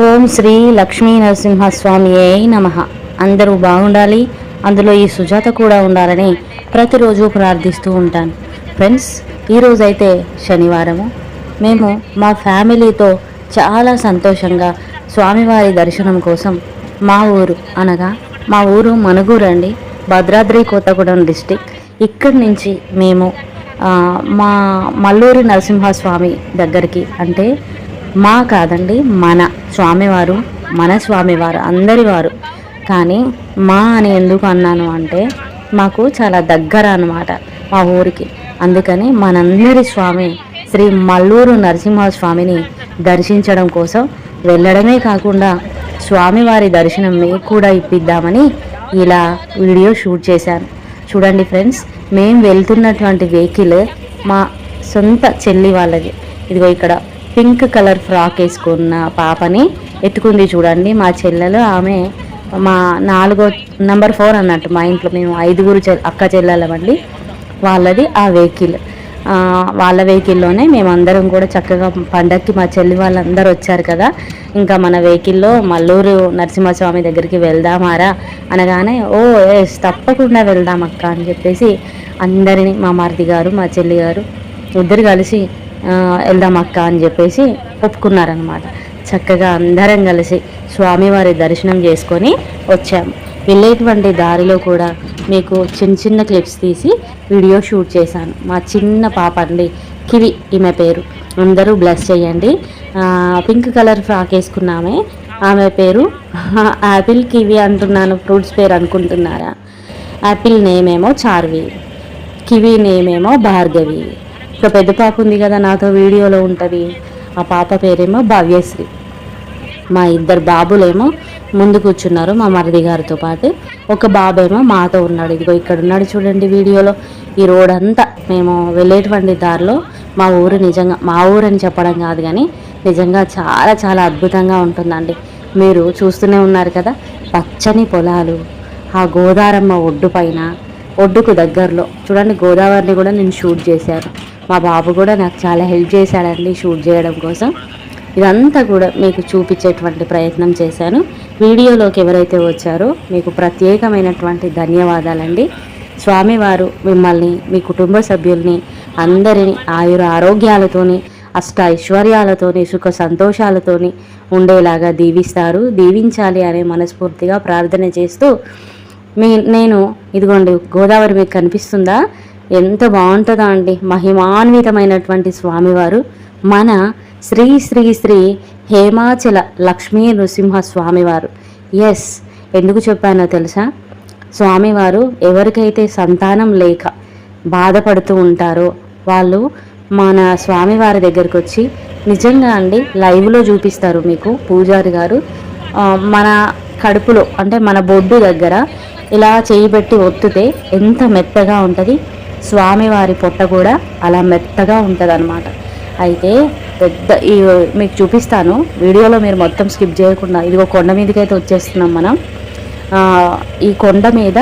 ఓం శ్రీ లక్ష్మీ నరసింహస్వామియే నమ. అందరూ బాగుండాలి అందులో ఈ సుజాత కూడా ఉండాలని ప్రతిరోజు ప్రార్థిస్తూ ఉంటాను. ఫ్రెండ్స్ ఈరోజైతే శనివారము. మేము మా ఫ్యామిలీతో చాలా సంతోషంగా స్వామివారి దర్శనం కోసం మా ఊరు అనగా మా ఊరు మనుగూరు అండి భద్రాద్రి కొత్తగూడెం డిస్టిక్. ఇక్కడి నుంచి మేము మా మల్లూరి నరసింహస్వామి దగ్గరికి అంటే మా కాదండి మన స్వామివారు మన స్వామివారు అందరి వారు కానీ మా అని ఎందుకు అన్నాను అంటే మాకు చాలా దగ్గర అనమాట మా ఊరికి. అందుకని మనందరి స్వామి శ్రీ మల్లూరు నరసింహస్వామిని దర్శించడం కోసం వెళ్ళడమే కాకుండా స్వామివారి దర్శనం మీకు కూడా ఇప్పిద్దామని ఇలా వీడియో షూట్ చేశాను. చూడండి ఫ్రెండ్స్ మేము వెళ్తున్నటువంటి వెహికల్ మా సొంత చెల్లి వాళ్ళది. ఇదిగో ఇక్కడ పింక్ కలర్ ఫ్రాక్ వేసుకున్న పాపని ఎత్తుకుంది చూడండి మా చెల్లెలు. ఆమె మా నాలుగో నంబర్ ఫోర్ అన్నట్టు మా ఇంట్లో మేము ఐదుగురు చె అక్క చెల్లెలమండి వాళ్ళది ఆ వెహికల్. వాళ్ళ వెహికల్లోనే మేమందరం కూడా చక్కగా పండక్కి మా చెల్లి వాళ్ళందరూ వచ్చారు కదా. ఇంకా మన వెహికల్లో మల్లూరు నరసింహస్వామి దగ్గరికి వెళ్దామారా అనగానే ఓ ఎస్ తప్పకుండా వెళ్దాం అక్క అని చెప్పేసి అందరినీ మా మరిది గారు మా చెల్లి గారు ఇద్దరు కలిసి వెళ్దాం అక్క అని చెప్పేసి ఒప్పుకున్నారనమాట చక్కగా అందరం కలిసి స్వామివారి దర్శనం చేసుకొని వచ్చాము వెళ్ళేటువంటి దారిలో కూడా మీకు చిన్న చిన్న క్లిప్స్ తీసి వీడియో షూట్ చేశాను. మా చిన్న పాప అండి కివి ఈమె పేరు. అందరూ బ్లెస్ చేయండి. పింక్ కలర్ ఫ్రాక్ వేసుకున్నామే. ఆమె పేరు యాపిల్ కివి అంటున్నాను ఫ్రూట్స్ పేరు అనుకుంటున్నారా? యాపిల్ నేమ్ ఏమో చార్వి కివి నేమ్ ఏమో భార్గవి. ఒక పెద్ద పాప ఉంది కదా నాతో వీడియోలో ఉంటుంది. ఆ పాప పేరేమో భవ్యశ్రీ. మా ఇద్దరు బాబులేమో ముందు కూర్చున్నారు మా మరిది గారితో పాటు. ఒక బాబేమో మాతో ఉన్నాడు. ఇదిగో ఇక్కడ ఉన్నాడు చూడండి వీడియోలో. ఈ రోడ్ అంతా మేము వెళ్ళేటువంటి దారిలో మా ఊరు నిజంగా మా ఊరు అని చెప్పడం కాదు కానీ నిజంగా చాలా చాలా అద్భుతంగా ఉంటుందండి. మీరు చూస్తూనే ఉన్నారు కదా పచ్చని పొలాలు ఆ గోదారమ్మ ఒడ్డు పైన ఒడ్డుకు దగ్గరలో. చూడండి గోదావరిని కూడా నేను షూట్ చేశాను. మా బాబు కూడా నాకు చాలా హెల్ప్ చేశాడండి షూట్ చేయడం కోసం. ఇదంతా కూడా మీకు చూపించేటువంటి ప్రయత్నం చేశాను. వీడియోలోకి ఎవరైతే వచ్చారో మీకు ప్రత్యేకమైనటువంటి ధన్యవాదాలండి. స్వామివారు మిమ్మల్ని మీ కుటుంబ సభ్యుల్ని అందరిని ఆయుర ఆరోగ్యాలతోని అష్ట ఐశ్వర్యాలతోని సుఖ సంతోషాలతోని ఉండేలాగా దీవిస్తారు. దీవించాలి అనే మనస్ఫూర్తిగా ప్రార్థన చేస్తూ మీ నేను ఇదిగోండి గోదావరి మీకు కనిపిస్తుందా? ఎంత బాగుంటుందా అండి? మహిమాన్వితమైనటువంటి స్వామివారు. మన శ్రీ శ్రీ శ్రీ హేమాచల లక్ష్మీ నృసింహ స్వామివారు ఎస్ ఎందుకు చెప్పానో తెలుసా? స్వామివారు ఎవరికైతే సంతానం లేక బాధపడుతూ ఉంటారో వాళ్ళు మన స్వామివారి దగ్గరికి వచ్చి నిజంగా అండి లైవ్లో చూపిస్తారు మీకు పూజారి గారు. మన కడుపులో అంటే మన బొడ్డు దగ్గర ఇలా చేయి పెట్టి ఒత్తితే ఎంత మెత్తగా ఉంటుంది? స్వామివారి పొట్ట కూడా అలా మెత్తగా ఉంటుంది అయితే పెద్ద ఈ మీకు చూపిస్తాను. వీడియోలో మీరు మొత్తం స్కిప్ చేయకుండా ఇదిగో కొండ మీదకి అయితే వచ్చేస్తున్నాం మనం. ఈ కొండ మీద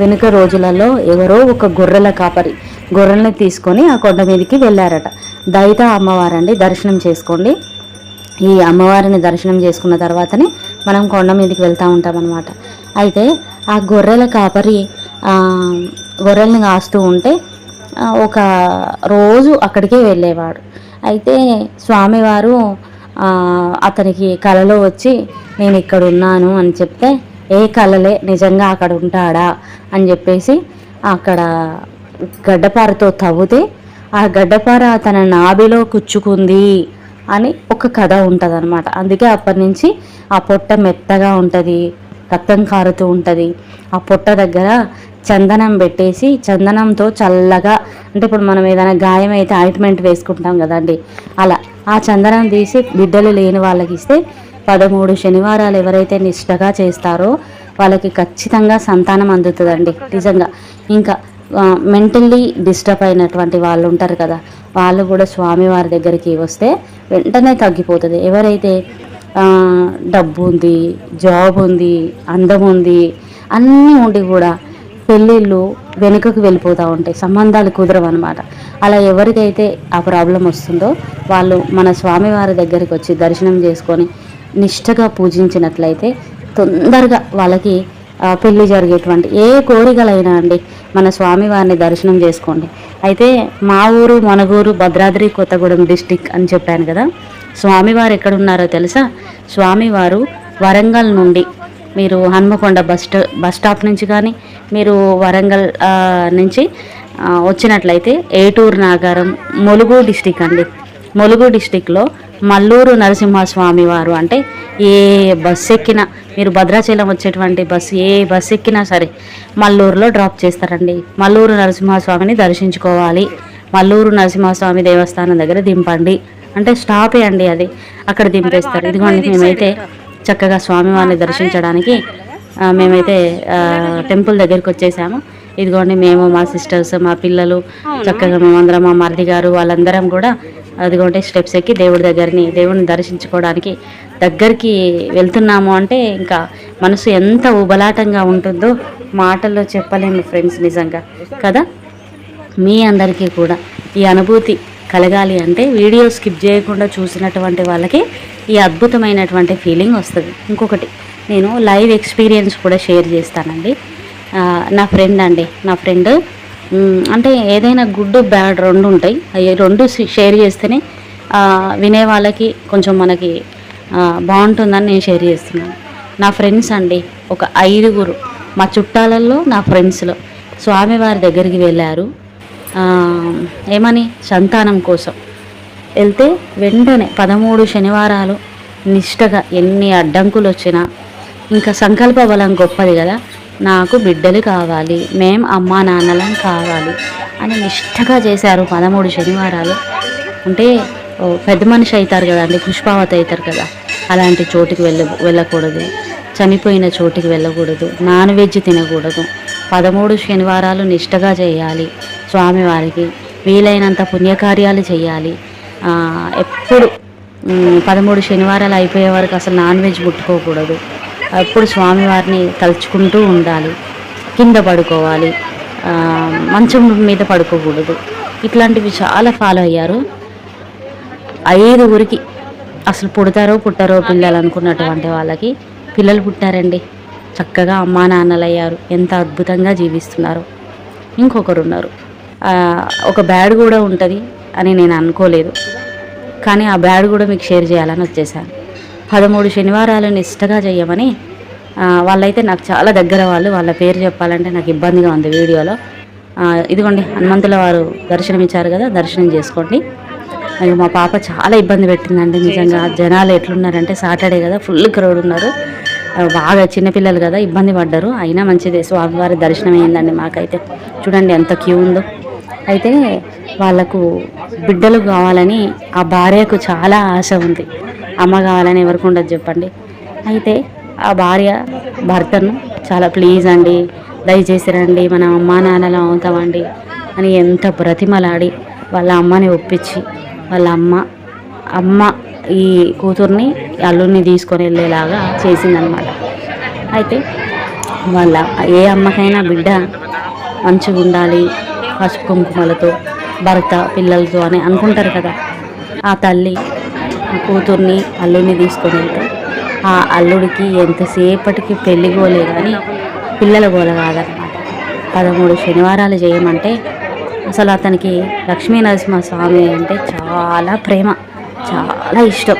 వెనుక రోజులలో ఎవరో ఒక గొర్రెల కాపరి గొర్రెల్ని తీసుకొని ఆ కొండ మీదకి వెళ్ళారట. దైత అమ్మవారండి దర్శనం చేసుకోండి. ఈ అమ్మవారిని దర్శనం చేసుకున్న తర్వాతనే మనం కొండ మీదకి వెళ్తూ ఉంటాం అనమాట అయితే ఆ గొర్రెల కాపరి గొర్రెల్ని కాస్తూ ఉంటే ఒక రోజు అక్కడికే వెళ్ళేవాడు. అయితే స్వామివారు అతనికి కలలో వచ్చి నేను ఇక్కడ ఉన్నాను అని చెప్తే ఏ కలలే నిజంగా అక్కడ ఉంటాడా? అని చెప్పేసి అక్కడ గడ్డపారతో తవ్వితే ఆ గడ్డపార తన నాభిలో కుచ్చుకుంది అని ఒక కథ ఉంటుంది అనమాట అందుకే అప్పటి నుంచి ఆ పొట్ట మెత్తగా ఉంటుంది రక్తం కారుతూ ఉంటుంది. ఆ పొట్ట దగ్గర చందనం పెట్టేసి చందనంతో చల్లగా అంటే ఇప్పుడు మనం ఏదైనా గాయం అయితే ఆయింట్మెంట్ వేసుకుంటాం కదండి అలా ఆ చందనం తీసి బిడ్డలు లేని వాళ్ళకి ఇస్తే పదమూడు శనివారాలు ఎవరైతే నిష్టగా చేస్తారో వాళ్ళకి ఖచ్చితంగా సంతానం అందుతుందండి నిజంగా. ఇంకా మెంటల్లీ డిస్టర్బ్ అయినటువంటి వాళ్ళు ఉంటారు కదా వాళ్ళు కూడా స్వామివారి దగ్గరికి వస్తే వెంటనే తగ్గిపోతుంది. ఎవరైతే డబ్బు ఉంది జాబ్ ఉంది అందం ఉంది అన్నీ ఉండి కూడా పెళ్ళిళ్ళు వెనుకకు వెళ్ళిపోతూ ఉంటాయి. సంబంధాలు కుదరవు అనమాట అలా ఎవరికైతే ఆ ప్రాబ్లం వస్తుందో వాళ్ళు మన స్వామివారి దగ్గరికి వచ్చి దర్శనం చేసుకొని నిష్టగా పూజించినట్లయితే తొందరగా వాళ్ళకి పెళ్ళి పెళ్ళి జరిగేటువంటి ఏ కోరికలైనా అండి మన స్వామివారిని దర్శనం చేసుకోండి. అయితే మా ఊరు మనగూరు భద్రాద్రి కొత్తగూడెం డిస్టిక్ అని చెప్పాను కదా. స్వామివారు ఎక్కడున్నారో తెలుసా? స్వామివారు వరంగల్ నుండి మీరు హన్మకొండ బస్ బస్ స్టాప్ నుంచి కానీ మీరు వరంగల్ నుంచి వచ్చినట్లయితే ఏటూరు నాగారం ములుగు డిస్టిక్ అండి. ములుగు డిస్టిక్లో మల్లూరు నరసింహస్వామి వారు అంటే ఏ బస్సు ఎక్కినా మీరు భద్రాచలం వచ్చేటువంటి బస్సు ఏ బస్సు ఎక్కినా సరే మల్లూరులో డ్రాప్ చేస్తారండి. మల్లూరు నరసింహస్వామిని దర్శించుకోవాలి. మల్లూరు నరసింహస్వామి దేవస్థానం దగ్గర దింపండి. అంటే స్టాపే అండి అది. అక్కడ దింపేస్తారు. ఇదిగోండి మేమైతే చక్కగా స్వామివారిని దర్శించడానికి మేమైతే టెంపుల్ దగ్గరికి వచ్చేసాము. ఇదిగోండి మేము మా సిస్టర్స్ మా పిల్లలు చక్కగా మేమందరం మా మరిది గారు వాళ్ళందరం కూడా అదిగోండి స్టెప్స్ ఎక్కి దేవుడి దగ్గరని దేవుడిని దర్శించుకోవడానికి దగ్గరికి వెళ్తున్నాము అంటే ఇంకా మనసు ఎంత ఉబలాటంగా ఉంటుందో మాటల్లో చెప్పలేము ఫ్రెండ్స్ నిజంగా. కదా? మీ అందరికీ కూడా ఈ అనుభూతి కలగాలి అంటే వీడియో స్కిప్ చేయకుండా చూసినటువంటి వాళ్ళకి ఈ అద్భుతమైనటువంటి ఫీలింగ్ వస్తుంది. ఇంకొకటి నేను లైవ్ ఎక్స్పీరియన్స్ కూడా షేర్ చేస్తానండి. నా ఫ్రెండ్ అండి నా ఫ్రెండ్ అంటే ఏదైనా గుడ్ బ్యాడ్ రెండు ఉంటాయి. అవి రెండు షేర్ చేస్తేనే వినే వాళ్ళకి కొంచెం మనకి బాగుంటుందని నేను షేర్ చేస్తున్నాను. నా ఫ్రెండ్స్ అండి ఒక ఐదుగురు. మా చుట్టాలలో నా ఫ్రెండ్స్లో. స్వామివారి దగ్గరికి వెళ్ళారు. ఏమని? సంతానం కోసం. వెళ్తే వెంటనే పదమూడు శనివారాలు నిష్టగా ఎన్ని అడ్డంకులు వచ్చినా ఇంకా సంకల్ప బలం గొప్పది కదా నాకు బిడ్డలు కావాలి మేం అమ్మా నాన్నలం కావాలి అని నిష్టగా చేశారు పదమూడు శనివారాలు. అంటే ఓ పెద్ద మనిషి అవుతారు కదండి పుష్పావతి అవుతారు కదా అలాంటి చోటుకి వెళ్ళ వెళ్ళకూడదు. చనిపోయిన చోటుకి వెళ్ళకూడదు. నాన్ వెజ్ తినకూడదు. పదమూడు శనివారాలు నిష్టగా చేయాలి. స్వామివారికి వీలైనంత పుణ్యకార్యాలు చేయాలి. ఎప్పుడు పదమూడు శనివారాలు అయిపోయే వరకు అసలు నాన్ వెజ్ ముట్టుకోకూడదు. ఎప్పుడు స్వామివారిని తలుచుకుంటూ ఉండాలి. కింద పడుకోవాలి. మంచం మీద పడుకోకూడదు. ఇట్లాంటివి చాలా ఫాలో అయ్యారు. ఐదుగురికి అసలు పుడతారో పుట్టారో పిల్లలు అనుకున్నటువంటి వాళ్ళకి పిల్లలు పుట్టారండి. చక్కగా అమ్మా నాన్నలు అయ్యారు ఎంత అద్భుతంగా జీవిస్తున్నారు. ఇంకొకరు ఉన్నారు ఒక బ్యాడ్ కూడా ఉంటుంది అని నేను అనుకోలేదు. కానీ ఆ బ్యాడ్ కూడా మీకు షేర్ చేయాలని వచ్చేసాను. పదమూడు శనివారాలు నిష్టగా చేయమని వాళ్ళైతే నాకు చాలా దగ్గర వాళ్ళు వాళ్ళ పేరు చెప్పాలంటే నాకు ఇబ్బందిగా ఉంది వీడియోలో. ఇదిగోండి హనుమంతుల వారు దర్శనం ఇచ్చారు కదా దర్శనం చేసుకోండి. మా పాప చాలా ఇబ్బంది పెట్టిందండి నిజంగా. జనాలు ఎట్లున్నారంటే సాటర్డే కదా ఫుల్ క్రౌడ్ ఉన్నారు. బాగా చిన్నపిల్లలు కదా ఇబ్బంది పడ్డారు. అయినా మంచిదే స్వామివారి దర్శనం అయిందండి మాకైతే. చూడండి ఎంత క్యూ ఉందో. అయితే వాళ్ళకు బిడ్డలు కావాలని ఆ భార్యకు చాలా ఆశ ఉంది. అమ్మ కావాలని ఎవరికి ఉండదు చెప్పండి. అయితే ఆ భార్య భర్తను చాలా ప్లీజ్ అండి దయచేసి రండి మన అమ్మా నాన్నలు అవుతామండి అని ఎంత బ్రతిమలాడి వాళ్ళ అమ్మని ఒప్పించి వాళ్ళ అమ్మ అమ్మ ఈ కూతుర్ని అల్లుని తీసుకొని వెళ్ళేలాగా చేసిందనమాట అయితే వాళ్ళ ఏ అమ్మకైనా బిడ్డ మంచిగా ఉండాలి పసుపు కుంకుమలతో భర్త పిల్లలతో అని అనుకుంటారు కదా. ఆ తల్లి కూతుర్ని అల్లుడిని తీసుకొని వెళ్తే. ఆ అల్లుడికి ఎంతసేపటికి పెళ్ళి గోలే కానీ పిల్లల గోల కాదనమాట. పదమూడు శనివారాలు చేయమంటే అసలు అతనికి లక్ష్మీ నరసింహస్వామి అంటే చాలా ప్రేమ చాలా ఇష్టం.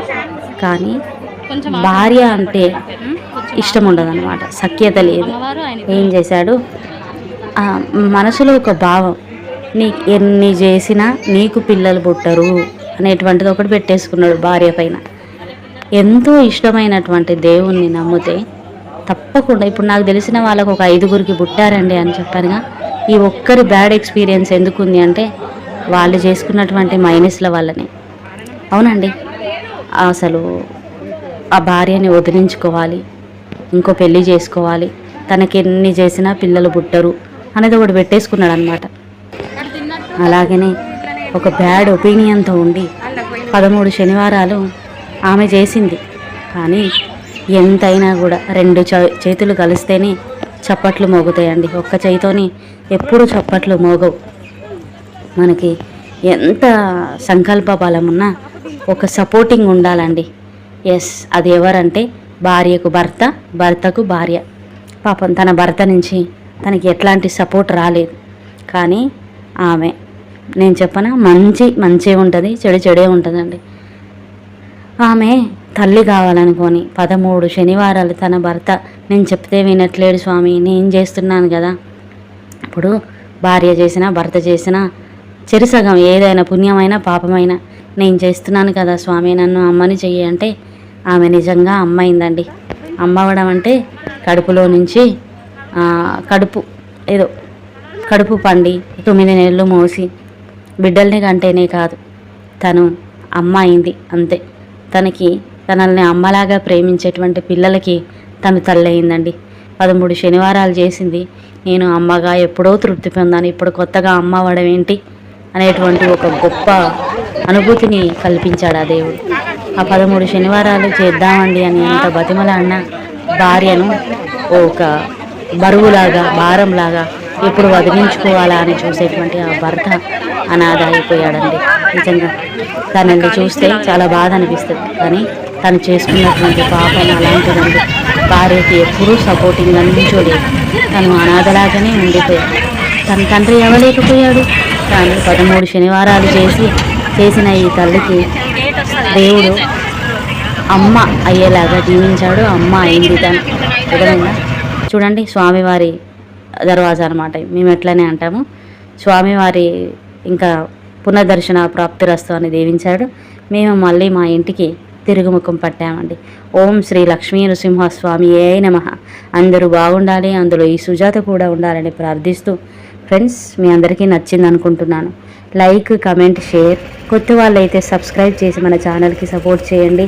కానీ భార్య అంటే ఇష్టం ఉండదన్నమాట సఖ్యత లేదు. ఏం చేశాడు? ఆ మనసులో ఒక భావం నీ ఎన్ని చేసినా నీకు పిల్లలు పుట్టరు అనేటువంటిది ఒకటి పెట్టేసుకున్నాడు భార్య పైన. ఎంతో ఇష్టమైనటువంటి దేవుణ్ణి నమ్మితే తప్పకుండా ఇప్పుడు నాకు తెలిసిన వాళ్ళకు ఒక ఐదుగురికి పుట్టారండి అని చెప్పానుగా ఈ ఒక్కరి బ్యాడ్ ఎక్స్పీరియన్స్ ఎందుకుంది అంటే వాళ్ళు చేసుకున్నటువంటి మైనస్ల వల్లనే. అవునండి అసలు ఆ భార్యని వదిలించుకోవాలి ఇంకో పెళ్ళి చేసుకోవాలి తనకి ఎన్ని చేసినా పిల్లలు పుట్టరు అనేది ఒకటి పెట్టేసుకున్నాడు అనమాట అలాగనే ఒక బ్యాడ్ ఒపీనియన్తో ఉండి పదమూడు శనివారాలు ఆమె చేసింది. కానీ ఎంతైనా కూడా రెండు చ- చేతులు కలిస్తేనే చప్పట్లు మోగుతాయండి. ఒక్క చేయితోని ఎప్పుడు చప్పట్లు మోగవు. మనకి ఎంత సంకల్ప బలం ఉన్నా ఒక సపోర్టింగ్ ఉండాలండి. ఎస్ అది ఎవరంటే భార్యకు భర్త భర్తకు భార్య. పాపం తన భర్త నుంచి తనకి ఎట్లాంటి సపోర్ట్ రాలేదు. కానీ ఆమె నేను చెప్పన? మంచి మంచి ఉంటుంది చెడు చెడే ఉంటుందండి. ఆమె తల్లి కావాలనుకొని పదమూడు శనివారాలు తన భర్త నేను చెప్తే వినట్లేడు స్వామి నేను చేస్తున్నాను కదా. ఇప్పుడు భార్య చేసినా భర్త చేసినా చెరిసగం ఏదైనా పుణ్యమైనా పాపమైనా నేను చేస్తున్నాను కదా స్వామి నన్ను అమ్మని చెయ్యి అంటే ఆమె నిజంగా అమ్మైందండి. అమ్మవడం అమ్మ అవ్వడం అంటే కడుపులో నుంచి కడుపు ఏదో కడుపు పండి తొమ్మిది నెలలు మోసి బిడ్డల్ని కంటేనే కాదు. తను అమ్మ అయింది అంతే. తనకి తనల్ని అమ్మలాగా ప్రేమించేటువంటి పిల్లలకి తను తల్లి అయిందండి. పదమూడు శనివారాలు చేసింది. నేను అమ్మగా ఎప్పుడో తృప్తి పొందాను. ఇప్పుడు కొత్తగా అమ్మ అవ్వడం ఏంటి? అనేటువంటి ఒక గొప్ప అనుభూతిని కల్పించాడు ఆ దేవుడు. ఆ పదమూడు శనివారాలు చేద్దామండి అని ఎంత అన్న భార్యను ఒక బరువులాగా భారంలాగా ఎప్పుడు వదిలించుకోవాలా అని చూసేటువంటి ఆ భర్త అనాథ అయిపోయాడండి. నిజంగా తనని చూస్తే చాలా బాధ అనిపిస్తుంది. కానీ తను చేసుకున్నటువంటి పాపం అలాంటిదండి. భార్యకి ఎప్పుడూ సపోర్టింగ్ అందించలేదు తను అనాథలాగానే ఉండిపోయాడు. తన తండ్రి ఇవ్వలేకపోయాడు తను పదమూడు శనివారాలు చేసి చేసిన ఈ తల్లికి దేవుడు అమ్మ అయ్యేలాగా జీవించాడు. అమ్మ అయింది తను. విధంగా చూడండి స్వామివారి దర్వాజా అనమాట మేము ఎట్లనే అంటాము స్వామివారి ఇంకా పునర్దర్శన ప్రాప్తిరస్తు అని దీవించాడు. మేము మళ్ళీ మా ఇంటికి తిరుగుముఖం పట్టామండి. ఓం శ్రీ లక్ష్మీ నృసింహస్వామి ఏ నమ. అందరూ బాగుండాలి అందులో ఈ సుజాత కూడా ఉండాలని ప్రార్థిస్తూ ఫ్రెండ్స్ మీ అందరికీ నచ్చింది అనుకుంటున్నాను. Like comment share. కొత్త వాళ్ళైతే సబ్స్క్రైబ్ చేసి మన ఛానల్కి సపోర్ట్ చేయండి.